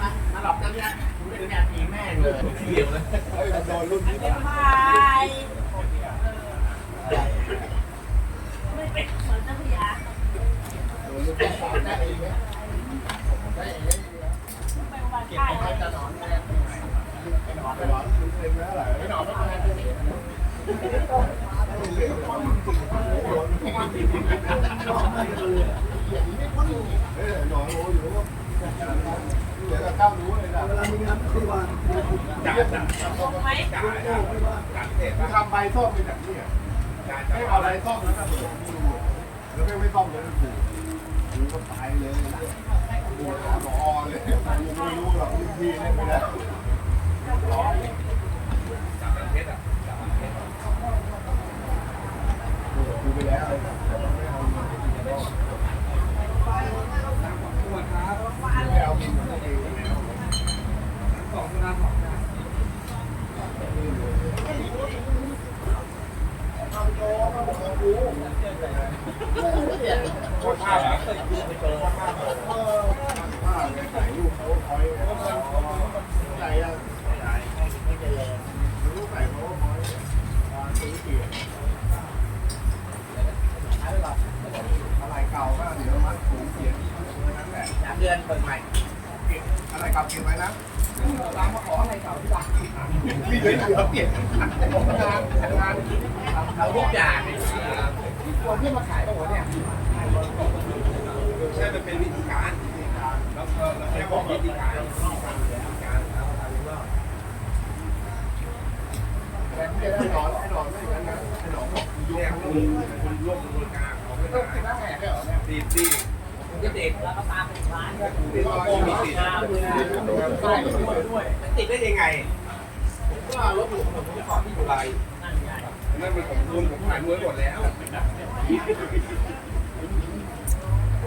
มาหลอกกันเนี่ยกูเล่นแบบนี้แม่เลยเดียวเลยเฮ้ยมันโดนรุ่นนี้บ๊ายบายไม่เป็นเหมือนเจ้าพยาโดนรุ่นนี้ได้เองไหมได้เองไหมไปวันเก็บไปเลยจะนอนแม่ไปนอนไปนรออนรุ่นเต็มแล้วเหรอไปนอนไม่เป็นไรเลย นะเวลามีงานที่บ้านจ่าจ่างไหมจ่าจ่าเสร็จทำใบส้มเป็นแบบนี้จ่าไม่เอาใบส้มแล้วก็ดูแล้วไม่ไม่ส้มเลยดูดูก็ตายเลยดูหาหมอเลยไม่รู้หรอกรุ่นพี่เล่นไปแล้ว ปลี่ยนอะไรเก่าก็เดี๋ยวมันถูเปลี่ยนนั้นแหละ สามเดือนเปิดใหม่ อะไรเ ก่าเก็บไว้นะตามมาขออะไรเก่าที่บ้านมีเดี๋ยวเปลี่ยนงานงานเราทุกอย่างเนี่ยตัวที่มาขายตรงเนี่ยใช่มันเป็นวิธีการแล้วก็เราแค่บอกวิธีการวิธีการวิธีการแล้วแต่ที่ได้นอนให้นอนไม่อย่างนั้นนะให้นอนบอกยเนี่ยกคุมืณอคุณร่วมกระบวนการของไม่ต้องได้กินน้ำแห ก็เด็กแล้วก็ตามไปร้านก็คุณก็โกงมีสิทธิ์ใช่ด้วยด้วยจะติดได้ยังไงผมก็รถหลวงผมผมขอที่อยู่ไรนั่นเป็นของคุณผมถ่ายรวยหมดแล้ว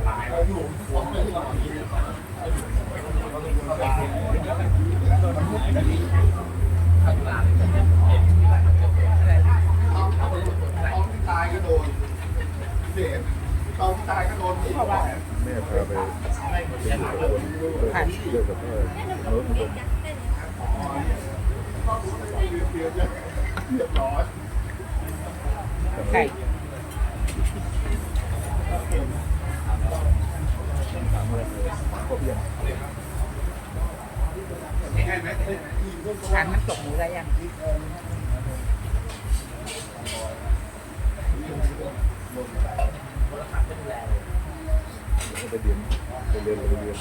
ตายแล้วอยู่หัวไม่ต่อนี้ขับลาตอนตอนที่ตายก็โดนเสียตอนตายก็โดนผมว่าแม่พาไปเลิกกับแม่โน้ตมันเสียจะเรียบร้อยไก่ถามอะไรครบยังให้ไหมทานน้ำตกหมูได้ยัง Ne diyeyim? Ne diyeyim?